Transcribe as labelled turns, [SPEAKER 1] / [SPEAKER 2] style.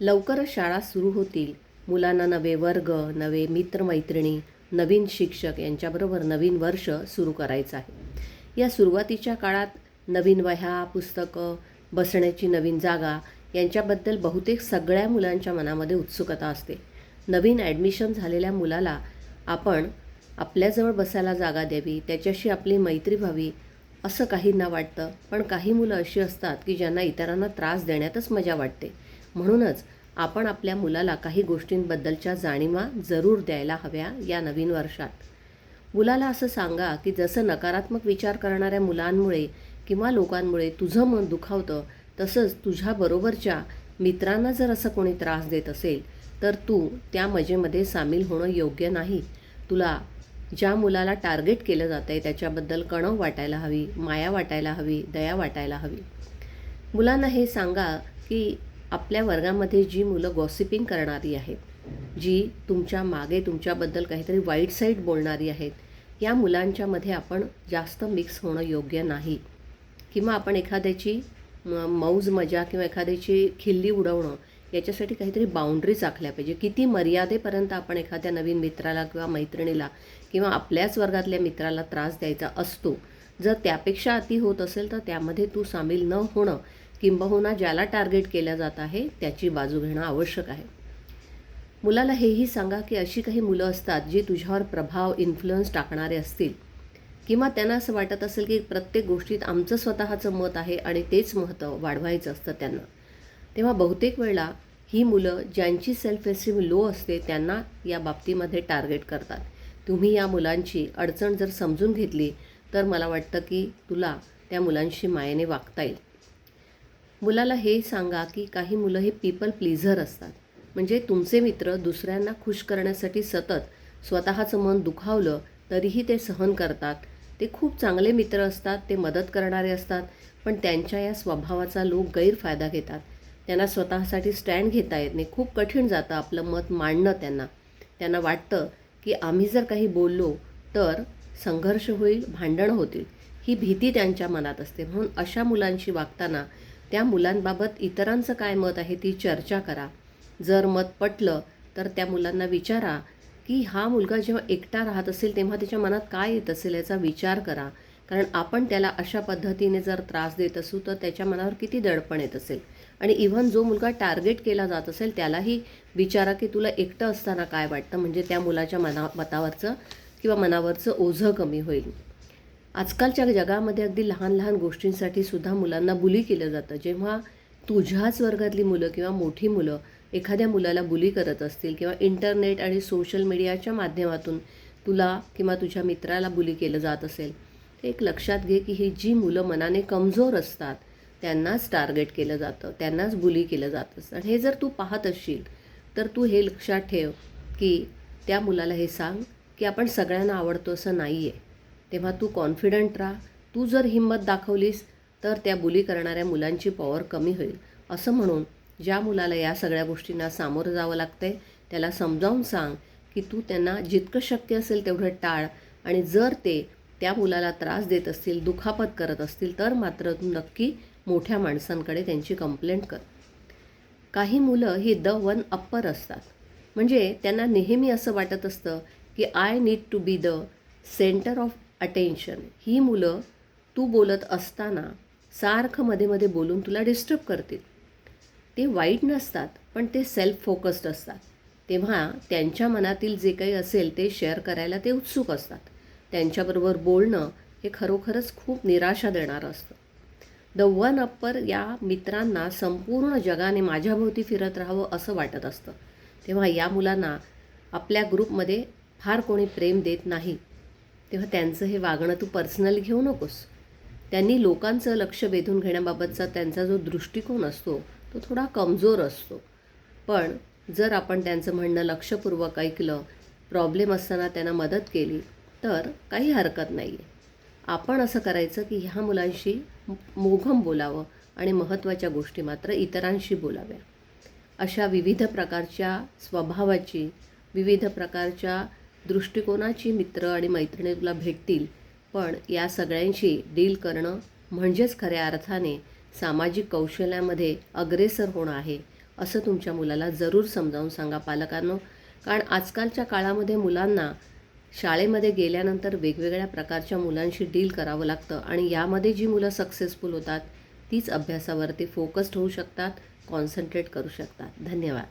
[SPEAKER 1] लवकरच शाळा सुरू होतील. मुलांना नवे वर्ग नवे मित्रमैत्रिणी नवीन शिक्षक यांच्याबरोबर नवीन वर्ष सुरू करायचं आहे. या सुरुवातीच्या काळात नवीन वह्या पुस्तकं बसण्याची नवीन जागा यांच्याबद्दल बहुतेक सगळ्या मुलांच्या मनामध्ये उत्सुकता असते. नवीन ॲडमिशन झालेल्या मुलाला आपण आपल्याजवळ बसायला जागा द्यावी त्याच्याशी आपली मैत्री व्हावी असं काहींना वाटतं. पण काही मुलं अशी असतात की ज्यांना इतरांना त्रास देण्यातच मजा वाटते. म्हणूनच आपण आपल्या मुलाला काही गोष्टींबद्दलच्या जाणीवा जरूर द्यायला हव्या या नवीन वर्षात. मुलाला असं सांगा की जसं नकारात्मक विचार करणाऱ्या मुलांमुळे किंवा लोकांमुळे तुझं मन दुखावतं तसंच तुझ्याबरोबरच्या मित्रांना जर असं कोणी त्रास देत असेल तर तू त्या मजेमध्ये सामील होणं योग्य नाही. तुला ज्या मुलाला टार्गेट केलं जातं आहे त्याच्याबद्दल कणव वाटायला हवी माया वाटायला हवी दया वाटायला हवी. मुलांना हे सांगा की आपल्या वर्गामध्ये जी मुलं गॉसिपिंग करणारी आहेत जी तुमच्या मागे तुमच्याबद्दल काहीतरी वाईट साईड बोलणारी आहेत या मुलांच्यामध्ये आपण जास्त मिक्स होणं योग्य नाही. किंवा आपण एखाद्याची मौज मजा किंवा एखाद्याची खिल्ली उडवणं याच्यासाठी काहीतरी बाउंड्रीज आखल्या पाहिजे. किती मर्यादेपर्यंत आपण एखाद्या नवीन मित्राला किंवा मैत्रिणीला किंवा आपल्याच वर्गातल्या मित्राला त्रास द्यायचा असतो जर त्यापेक्षा अति होत असेल तर त्यामध्ये तू सामील न होणं किंबहुना ज्याला टार्गेट केल्या जात आहे त्याची बाजू घेणं आवश्यक आहे. मुलाला हेही सांगा की अशी काही मुलं असतात जी तुझ्यावर प्रभाव इन्फ्लुअन्स टाकणारे असतील. किंवा त्यांना असं वाटत असेल की प्रत्येक गोष्टीत आमचं स्वतःचं मत आहे आणि तेच महत्त्व वाढवायचं असतं त्यांना. तेव्हा बहुतेक वेळेला ही मुलं ज्यांची सेल्फ एस्टीम लो असते त्यांना या बाबतीमध्ये टार्गेट करतात. तुम्ही या मुलांची अडचण जर समजून घेतली तर मला वाटतं की तुला त्या मुलांशी मायेने वागता येईल. मुलाला हे सांगा की काही मुलं हे पीपल प्लीझर असतात. म्हणजे तुमचे मित्र दुसऱ्यांना खुश करण्यासाठी सतत स्वतःचं मन दुखावलं तरीही ते सहन करतात. ते खूप चांगले मित्र असतात ते मदत करणारे असतात पण त्यांच्या या स्वभावाचा लोक गैरफायदा घेतात. त्यांना स्वतःसाठी स्टँड घेता येत नाही. खूप कठीण जातं आपलं मत मांडणं त्यांना. त्यांना वाटतं की आम्ही जर काही बोललो तर संघर्ष होईल भांडणं होतील. ही भीती त्यांच्या मनात असते. म्हणून अशा मुलांशी वागताना त्या मुलांबाबत इतरांचं काय मत आहे ती चर्चा करा. जर मत पटलं तर त्या मुलांना विचारा की हा मुलगा जेव्हा एकटा राहत असेल तेव्हा त्याच्या मनात काय येत असेल याचा विचार करा. कारण आपण त्याला अशा पद्धतीने जर त्रास देत असू तर त्याच्या मनावर किती दडपण येत असेल. आणि इव्हन जो मुलगा टार्गेट केला जात असेल त्यालाही विचारा की तुला एकटं असताना काय वाटतं? म्हणजे त्या मुलाच्या मना मतावरचं किंवा मनावरचं ओझं कमी होईल. आजकालच्या जगामध्ये अगदी लहान लहान गोष्टींसाठी सुद्धा मुलांना बुली केलं जातं. जेव्हा तुझ्याच वर्गातली मुलं किंवा मोठी मुलं एखाद्या मुलाला बुली करत असतील किंवा इंटरनेट आणि सोशल मीडियाच्या माध्यमातून तुला किंवा तुझ्या मित्राला बुली केलं जात असेल ते एक लक्षात घे की ही जी मुलं मनाने कमजोर असतात त्यांनाच टार्गेट केलं जातं त्यांनाच बुली केलं जात असतं. आणि हे जर तू पाहत असशील तर तू हे लक्षात ठेव की त्या मुलाला हे सांग की आपण सगळ्यांना आवडतो असं नाही आहे तेव्हा तू कॉन्फिडंट राहा. तू जर हिंमत दाखवलीस तर त्या बुली करणाऱ्या मुलांची पॉवर कमी होईल. असं म्हणून ज्या मुलाला या सगळ्या गोष्टींना सामोरं जावं लागतंय त्याला समजावून सांग की तू त्यांना जितकं शक्य असेल तेवढं टाळ. आणि जर ते त्या मुलाला त्रास देत असतील दुखापत करत असतील तर मात्र तू नक्की मोठ्या माणसांकडे त्यांची कंप्लेंट कर. काही मुलं ही द वन अप्पर असतात. म्हणजे त्यांना नेहमी असं वाटत असतं की I need to be the centre of attention ही मुलं तू बोलत असताना सारखं मध्ये मध्ये बोलून तुला डिस्टर्ब करतील. ते वाईट नसतात पण ते सेल्फ फोकस्ड असतात. तेव्हा त्यांच्या मनातील जे काही असेल ते शेअर करायला ते उत्सुक असतात. त्यांच्याबरोबर बोलणं हे खरोखरच खूप निराशा देणारं असतं. द वन अप्पर या मित्रांना संपूर्ण जगाने माझ्याभोवती फिरत राहावं असं वाटत असतं. तेव्हा या मुलांना आपल्या ग्रुपमध्ये फार कोणी प्रेम देत नाही. तेव्हा त्यांचं हे वागणं तू पर्सनल घेऊ नकोस. त्यांनी लोकांचं लक्ष वेधून घेण्याबाबतचा त्यांचा जो दृष्टिकोन असतो तो थोडा कमजोर असतो. पण जर आपण त्यांचं म्हणणं लक्षपूर्वक ऐकलं प्रॉब्लेम असताना त्यांना मदत केली तर काही हरकत नाही आहे आपण असं करायचं की ह्या मुलांशी मोघम बोलावं आणि महत्त्वाच्या गोष्टी मात्र इतरांशी बोलाव्या. अशा विविध प्रकारच्या स्वभावाची विविध प्रकारच्या दृष्टिकोनाची मित्र आणि मैत्रिणी तुला भेटतील पण या सगळ्यांशी डील करणं म्हणजेच खऱ्या अर्थाने सामाजिक कौशल्यामध्ये अग्रेसर होणं आहे असं तुमच्या मुलाला जरूर समजावून सांगा पालकांनो. कारण आजकालच्या काळामध्ये मुलांना शाळेमध्ये गेल्यानंतर वेगवेगळ्या प्रकारच्या मुलांशी डील करावं लागतं आणि यामध्ये जी मुलं सक्सेसफुल होतात तीच अभ्यासावरती फोकस्ड होऊ शकतात कॉन्सन्ट्रेट करू शकतात. धन्यवाद.